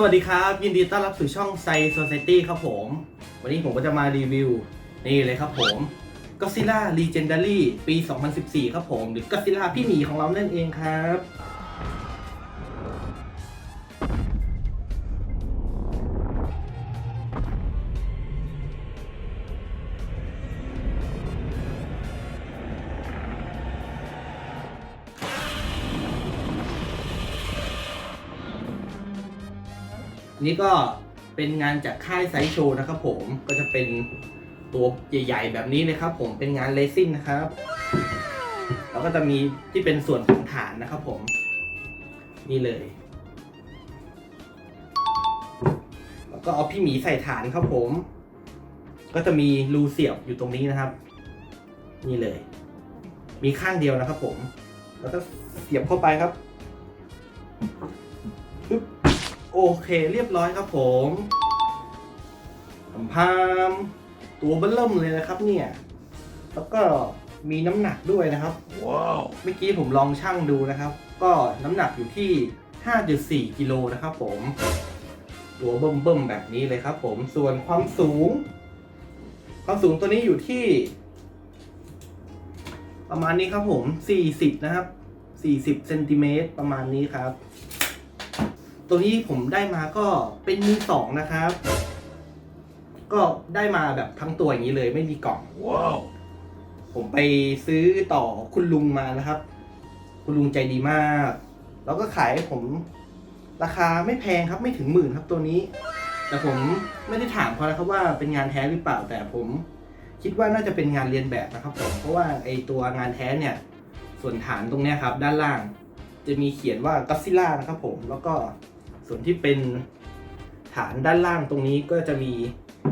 สวัสดีครับ ยินดีต้อนรับสู่ช่องไซโซเซตี้ครับผม วันนี้ผมก็จะมารีวิว นี่เลยครับผม Godzilla Legendary ปี 2014 ครับผม หรือ Godzilla พี่หมีของเรานั่นเองครับ นี่ก็เป็นงานจากค่ายไซโชนะครับผมก็จะเป็นตัวใหญ่ๆแบบนี้เลยครับผมเป็นงานเลซิ่งนะครับ แล้วก็จะมีที่เป็นส่วนของฐานนะครับผม นี่เลย แล้วก็เอาพี่หมีใส่ฐานครับผม ก็จะมีรูเสียบอยู่ตรงนี้นะครับ นี่เลย มีข้างเดียวนะครับผม แล้วก็เสียบเข้าไปครับ โอเคเรียบร้อยครับผมสัมพามตัวเบิ้ลเริ่มเลยนะครับเนี่ย แล้วก็มีน้ำหนักด้วยนะครับ ว้าว เมื่อกี้ผมลองชั่งดูนะครับ ก็น้ำหนักอยู่ที่ 5.4 กิโลนะครับผม ตัวเบิ่มๆแบบนี้เลยครับผม ส่วนความสูง ความสูงตัวนี้อยู่ที่ ประมาณนี้ครับผม 40 นะครับ 40เซนติเมตรประมาณนี้ครับ ตัวนี้ผมได้มาก็เป็นมือสองนะครับ ก็ได้มาแบบทั้งตัวอย่างนี้เลยไม่มีกล่องว้าวผมไปซื้อต่อคุณลุงมานะครับ คุณลุงใจดีมาก แล้วก็ขายให้ผมราคาไม่แพงครับไม่ถึงหมื่นครับตัวนี้ แต่ผมไม่ได้ถามเขานะครับว่าเป็นงานแท้หรือเปล่าแต่ผม คิดว่าน่าจะเป็นงานเรียนแบบนะครับผมเพราะว่าไอตัวงานแท้เนี่ย ส่วนฐานตรงเนี้ยครับ ด้านล่าง จะมีเขียนว่ากัสซิล่านะครับผมแล้วก็ ส่วนที่เป็นฐานด้านล่างตรงนี้ก็จะมี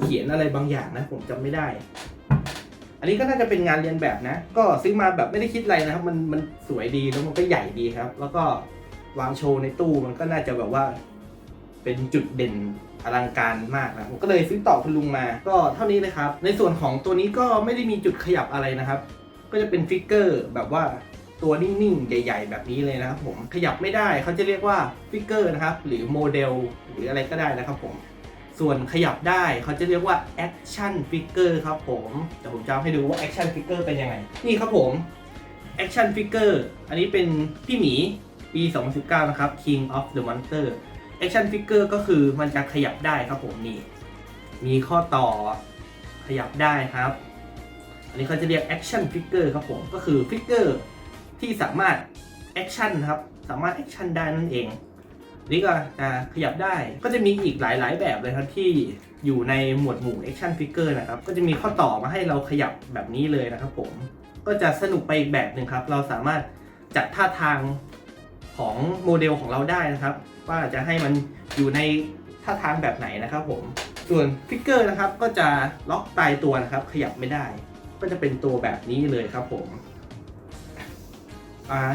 เขียนอะไรบางอย่างนะ ผมจำไม่ได้ อันนี้ก็น่าจะเป็นงานเรียนแบบนะ ก็ซื้อมาแบบไม่ได้คิดอะไรนะครับ มันมันสวยดีแล้วมันก็ใหญ่ดีครับ แล้วก็วางโชว์ในตู้มันก็น่าจะแบบว่า เป็นจุดเด่นอลังการมากนะผมก็เลยซื้อต่อคุณลุงมา ก็เท่านี้เลยครับ ในส่วนของตัวนี้ก็ไม่ได้มีจุดขยับอะไรนะครับ ก็จะเป็นฟิกเกอร์แบบว่า ตัวนิ่งๆ ใหญ่ ๆ แบบนี้เลยนะครับผมขยับไม่ได้เขาจะเรียกว่าฟิกเกอร์นะครับ หรือโมเดลหรืออะไรก็ได้นะครับผมส่วนขยับได้เขาจะเรียกว่า action figure ครับผมเดี๋ยวผมจะเอาให้ดูว่า action figure เป็นยังไง นี่ครับผม action figure อันนี้เป็นพี่หมีปี 2019 นะครับ king of the monster action figure ก็คือมันจะขยับได้ครับผมนี่ มีข้อต่อขยับได้ครับ อันนี้เขาจะเรียก action figure ครับผมก็คือฟิกเกอร์ ที่สามารถ action ครับสามารถ action ได้นั่นเอง นี่ก็จะขยับได้ก็จะมีอีกหลาย ๆ แบบเลยครับที่อยู่ในหมวดหมู่ action figure นะครับ ก็จะมีข้อต่อมาให้เราขยับแบบนี้เลยนะครับผมก็จะสนุกไปอีกแบบหนึ่งครับ เราสามารถจัดท่าทางของโมเดลของเราได้นะครับ ว่าจะให้มันอยู่ในท่าทางแบบไหนนะครับผมส่วนฟิกเกอร์นะครับก็จะล็อกตายตัวนะครับ ขยับไม่ได้ ก็จะเป็นตัวแบบนี้เลยครับผม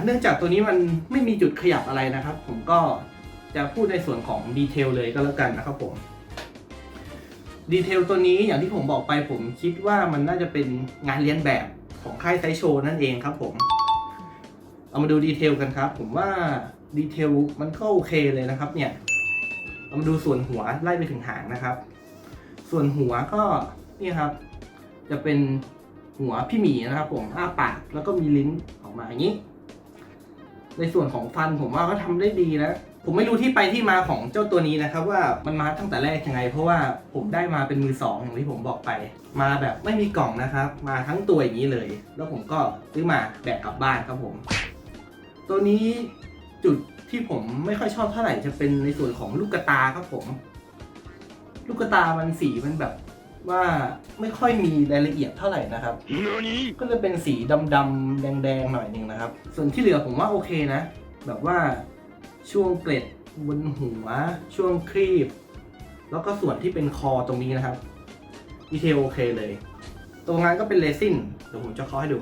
เนื่องจากตัวนี้มันไม่มีจุดขยับอะไรนะครับ ผมก็จะพูดในส่วนของดีเทลเลยก็แล้วกันนะครับผมดีเทลตัวนี้อย่างที่ผมบอกไปผมคิดว่ามันน่าจะเป็นงานเลียนแบบของค่ายไซโชนั่นเองครับผม เอามาดูดีเทลกันครับ ผมว่าดีเทลมันก็โอเคเลยนะครับ เนี่ยเรามาดูส่วนหัวไล่ไปถึงหางนะครับ ส่วนหัวก็นี่ครับ จะเป็นหัวพี่หมีนะครับ ผมอ้าปากแล้วก็มีลิ้นออกมาอย่างนี้ ในส่วนของฟันผมว่าก็ทำได้ดีนะ ผมไม่รู้ที่ไปที่มาของเจ้าตัวนี้นะครับ ว่ามันมาตั้งแต่แรกยังไง เพราะว่าผมได้มาเป็นมือสองอย่างที่ผมบอกไป มาแบบไม่มีกล่องนะครับ มาทั้งตัวอย่างนี้เลย แล้วผมก็ซื้อมาแบกกลับบ้านครับผม ตัวนี้จุดที่ผมไม่ค่อยชอบเท่าไหร่จะเป็นในส่วนของลูกกระตาครับผม ลูกกระตามันสีมันแบบ ว่าไม่ค่อยมีรายละเอียดเท่าไหร่นะครับ何ก็จะเป็นสีดำๆแดงๆหน่อยหนึ่งนะครับ ส่วนที่เหลือผมว่าโอเคนะ แบบว่าช่วงเกล็ดบนหัว ช่วงครีบ แล้วก็ส่วนที่เป็นคอตรงนี้นะครับดีเทลโอเคเลย ตรงนั้นก็เป็นเรซินเดี๋ยวผมจะเคาะให้ดู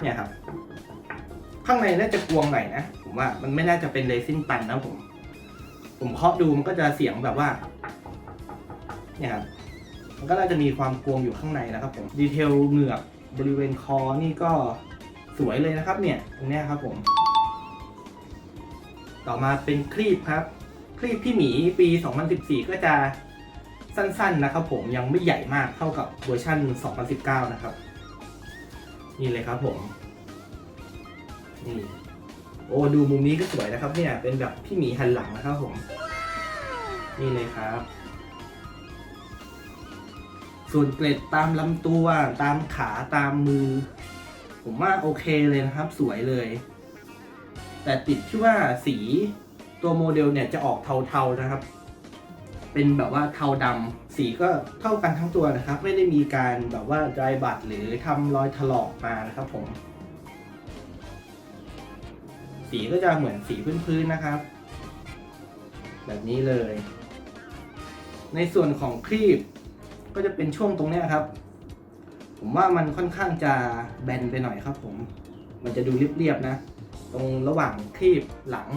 เนี่ยครับ ข้างในน่าจะกวงหน่อยนะ ผมว่ามันไม่น่าจะเป็นเรซินตันนะผม ผมเคาะดูมันก็จะเสียงแบบว่า เนี่ยครับ มันก็น่าจะมีความกวงอยู่ข้างในนะครับผมดีเทลเหงือกบริเวณคอนี่ก็สวยเลยนะครับเนี่ยตรงนี้ครับผม ต่อมาเป็นครีบครับคคลิปพี่หมีปี 2014 ก็จะสั้นๆนะครับผมยังไม่ใหญ่มากเท่ากับเวอร์ชัน2019 นะครับ นี่เลยครับผมนี่โอ้ดูมุมนี้ก็สวยนะครับเนี่ยเป็นแบบพี่หมีหันหลังนะครับผม นี่เลยครับ ส่วนเกล็ดตามลำตัวตามขาตามมือ ผมว่าโอเคเลยนะครับ สวยเลย แต่ติดที่ว่าสีตัวโมเดลเนี่ยจะออกเทาๆนะครับ เป็นแบบว่าเทาดำสีก็เท่ากันทั้งตัวนะครับ ไม่ได้มีการแบบว่าดรายบัตหรือทำรอยถลอกมานะครับผม สีก็จะเหมือนสีพื้นๆนะครับ แบบนี้เลย ในส่วนของครีบ ก็จะเป็นช่วงตรงเนี้ยครับ ผมว่ามันค่อนข้างจะแบนไปหน่อยครับผม มันจะดูเรียบๆนะ ตรงระหว่างครีบหลัง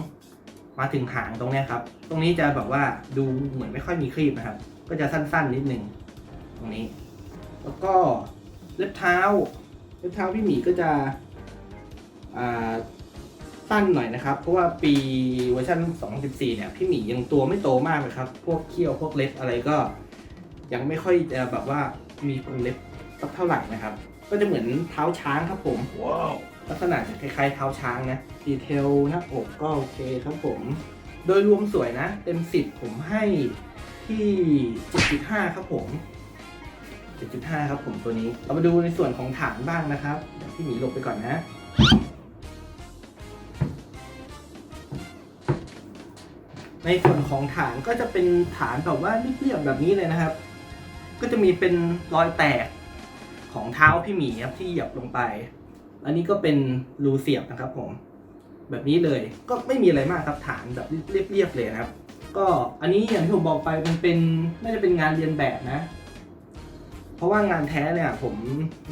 มาถึงหางตรงเนี้ยครับ ตรงนี้จะแบบว่าดูเหมือนไม่ค่อยมีครีบนะครับ ก็จะสั้นๆนิดนึงตรงนี้ แล้วก็เล็บเท้า เล็บเท้าพี่หมีก็จะอ่าสั้นหน่อยนะครับ เพราะว่าปีเวอร์ชัน2014เนี่ยพี่หมียังตัวไม่โตมากเลยครับ พวกเขี้ยวพวกเล็บอะไรก็ ยังไม่ค่อยจะแบบว่ามีกรงเล็บสักเท่าไหร่นะครับ ก็จะเหมือนเท้าช้างครับผมว้าวลักษณะจะคล้ายๆเท้าช้างนะดีเทลหน้าอกก็โอเคครับผม โดยรวมสวยนะ เต็มสิบผมให้ที่ 7.5 ครับผม 7.5 ครับผมตัวนี้ เรามาดูในส่วนของฐานบ้างนะครับเดี๋ยวพี่หมีหลบไปก่อนนะในส่วนของฐานก็จะเป็นฐานแบบว่าเรียบๆแบบนี้เลยนะครับ ก็จะมีเป็นรอยแตกของเท้าพี่หมีครับที่เหยียบลงไป อันนี้ก็เป็นรูเสียบนะครับผม แบบนี้เลยก็ไม่มีอะไรมากครับฐานแบบเรียบๆเลยนะครับ ก็อันนี้อย่างที่ผมบอกไปมันเป็นน่าจะเป็นงานเรียนแบบนะ เพราะว่างานแท้เนี่ยผม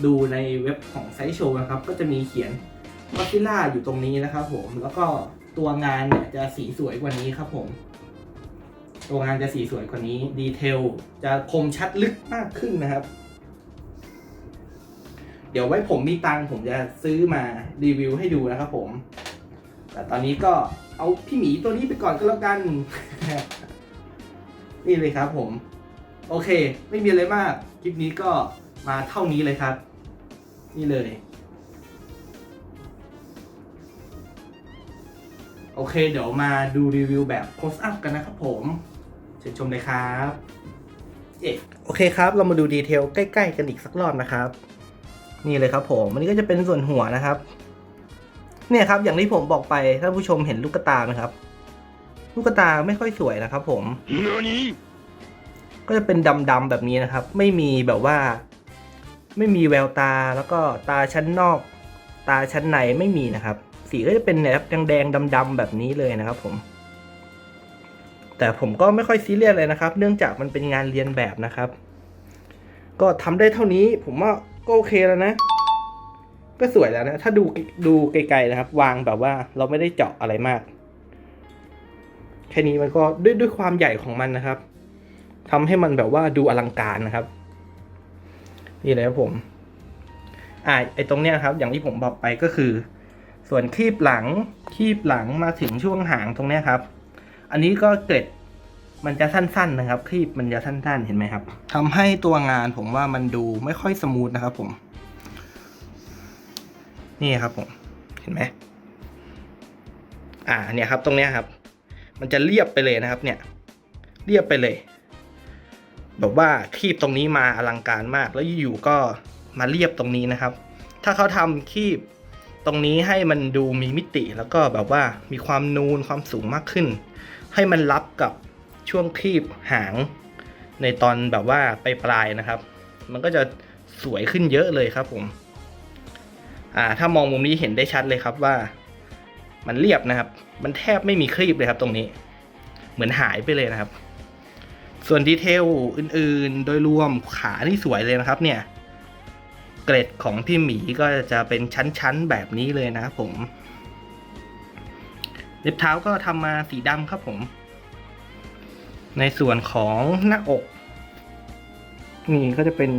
ดูในเว็บของไซโชว์นะครับ ก็จะมีเขียนก็ซิล่าอยู่ตรงนี้นะครับผมแล้วก็ตัวงานเนี่ยจะสีสวยกว่านี้ครับผม ตัวงานจะสีสวยกว่านี้ ดีเทลจะคมชัดลึกมากขึ้นนะครับ เดี๋ยวไว้ผมมีตังผมจะซื้อมารีวิวให้ดูนะครับผม แต่ตอนนี้ก็เอาพี่หมีตัวนี้ไปก่อนก็แล้วกัน นี่เลยครับผม โอเค ไม่มีอะไรมาก คลิปนี้ก็มาเท่านี้เลยครับ นี่เลยโอเค เดี๋ยวมาดูรีวิวแบบ close up กันนะครับผม ชิญชมเลยครับเอ๊ะโอเคครับ เรามาดูดีเทลใกล้ ๆ กันอีกสักรอบนะครับ นี่เลยครับผมอันนี้ก็จะเป็นส่วนหัวนะครับ เนี่ยครับ อย่างที่ผมบอกไปท่านผู้ชมเห็นลูกตาไหมครับ ลูกตาไม่ค่อยสวยนะครับ ผม何ก็จะเป็นดำๆแบบนี้นะครับ ไม่มีแบบว่า ไม่มีแววตาแล้วก็ตาชั้นนอก ตาชั้นในไม่มีนะครับ สีก็จะเป็นแบบแดงๆดำๆแบบนี้เลยนะครับ ผม แต่ผมก็ไม่ค่อยซีเรียสเลยนะครับ เนื่องจากมันเป็นงานเรียนแบบนะครับ ก็ทำได้เท่านี้ผมว่าก็โอเคแล้วนะ ก็สวยแล้วนะ ถ้าดูดูไกลๆนะครับ วางแบบว่าเราไม่ได้เจาะอะไรมาก แค่นี้มันก็ด้วยด้วยความใหญ่ของมันนะครับทำให้มันแบบว่าดูอลังการนะครับ นี่เลยครับผมอ่าไอตรงเนี้ยครับ อย่างที่ผมบอกไปก็คือ ส่วนคีบหลังคีบหลังมาถึงช่วงหางตรงเนี้ยครับ อันนี้ก็เกร็ดมันจะสั้นๆนะครับคลีบมันจะสั้นๆเห็นไหมครับทำให้ตัวงานผมว่ามันดูไม่ค่อยสมูทนะครับผม นี่ครับผม เห็นไหมอ่าเนี่ยครับตรงเนี้ยครับ มันจะเรียบไปเลยนะครับ เนี่ย เรียบไปเลย แบบว่าคีบตรงนี้มาอลังการมาก แล้วอยู่ๆก็มาเรียบตรงนี้นะครับ ถ้าเขาทำคีบตรงนี้ให้มันดูมีมิติแล้วก็แบบว่ามีความนูนความสูงมากขึ้น ให้มันรับกับช่วงคีบหาง ในตอนแบบว่าไปปลายๆนะครับ มันก็จะสวยขึ้นเยอะเลยครับผมอ่าถ้ามองมุมนี้เห็นได้ชัดเลยครับว่า มันเรียบนะครับ มันแทบไม่มีครีบเลยครับตรงนี้ เหมือนหายไปเลยนะครับ ส่วนดีเทลอื่นๆ โดยรวมขานี่สวยเลยนะครับ เนี่ย เกรดของพี่หมีก็จะเป็นชั้นๆแบบนี้เลยนะครับผม เล็บเท้าก็ทำมาสีดำครับผม ในส่วนของหน้าอก นี่ก็จะเป็น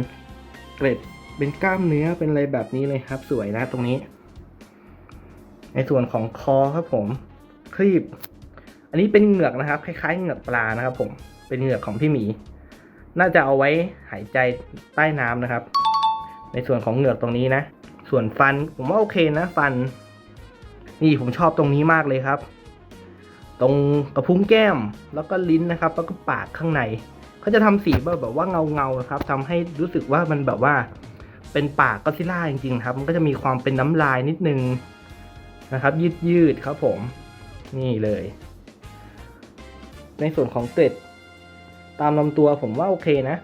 เกรดเป็นกล้ามเนื้อเป็นอะไรแบบนี้เลยครับ สวยนะตรงนี้ ในส่วนของคอครับผมครีบ อันนี้เป็นเหงือกนะครับ คล้ายๆเหงือกปลานะครับ ผม เป็นเหงือกของพี่หมี น่าจะเอาไว้หายใจใต้น้ำนะครับ ในส่วนของเหงือกตรงนี้นะ ส่วนฟันผมว่าโอเคนะ ฟัน นี่ผมชอบตรงนี้มากเลยครับ ตรงกระพุ้งแก้มแล้วก็ลิ้นนะครับ แล้วก็ปากข้างในเขาจะทำสีแบบแบบว่าเงาเงาๆครับทำให้รู้สึกว่ามันแบบว่า เป็นปากก็ซิล่าจริงๆครับ มันก็จะมีความเป็นน้ำลายนิดนึงนะครับ ยืดยืดๆครับผมนี่เลย ในส่วนของเกร็ดตามลำตัวผมว่าโอเคนะ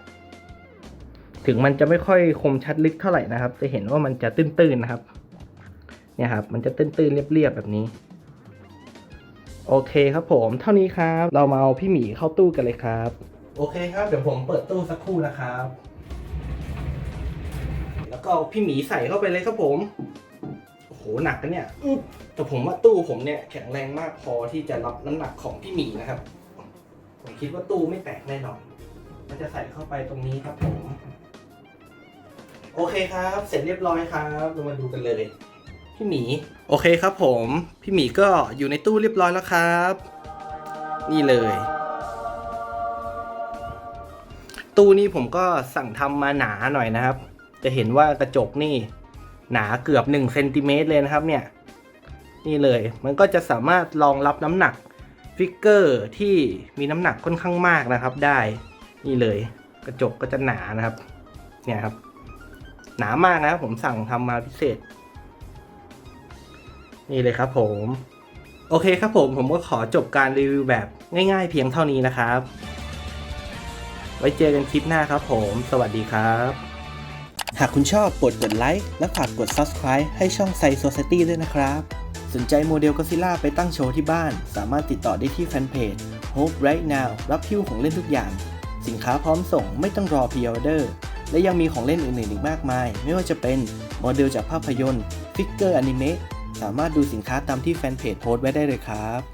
ถึงมันจะไม่ค่อยคมชัดลึกเท่าไหร่นะครับ จะเห็นว่ามันจะตื้นๆนะครับ เนี่ยครับ มันจะตื้นๆเรียบๆแบบนี้ โอเคครับผม เท่านี้ครับ เรามาเอาพี่หมีเข้าตู้กันเลยครับ โอเคครับ เดี๋ยวผมเปิดตู้สักครู่นะครับ แล้วก็เอาพี่หมีใส่เข้าไปเลยครับผม โอ้โห หนักกันเนี่ยอึ๊บแต่ผมว่าตู้ผมเนี่ยแข็งแรงมากพอที่จะรับน้ำหนักของพี่หมีนะครับ ผมคิดว่าตู้ไม่แตกแน่นอนมันจะใส่เข้าไปตรงนี้ครับผม โอเคครับ เสร็จเรียบร้อยครับเรามาดูกันเลย พี่หมี โอเคครับผม พี่หมีก็อยู่ในตู้เรียบร้อยแล้วครับ นี่เลย ตู้นี้ผมก็สั่งทำมาหนาหน่อยนะครับ จะเห็นว่ากระจกนี่หนาเกือบ1เซนติเมตรเลยนะครับเนี่ย นี่เลย มันก็จะสามารถรองรับน้ำหนักฟิกเกอร์ที่มีน้ำหนักค่อนข้างมากนะครับได้ นี่เลย กระจกก็จะหนานะครับ เนี่ยครับ หนามากนะครับผมสั่งทำมาพิเศษ นี่เลยครับผม โอเคครับผมผมก็ขอจบการรีวิวแบบง่ายๆเพียงเท่านี้นะครับ ไว้เจอกันคลิปหน้าครับผม สวัสดีครับ หากคุณชอบกดกดไลค์และฝากกด Subscribe ให้ช่องไซ Society ด้วยนะครับ สนใจโมเดลก็ซิล่าไปตั้งโชว์ที่บ้าน สามารถติดต่อได้ที่แฟนเพจ Hope Right Now รับพิ้วของเล่นทุกอย่าง สินค้าพร้อมส่งไม่ต้องรอพ r ออเดอร์และยังมีของเล่นอื่นๆอีกมากมาย ไม่ว่าจะเป็นโมเดลจากภาพยนตร์ ฟิกเกอร์อนิเมะ สามารถดูสินค้าตามที่แฟนเพจโพสต์ไว้ได้เลยครับ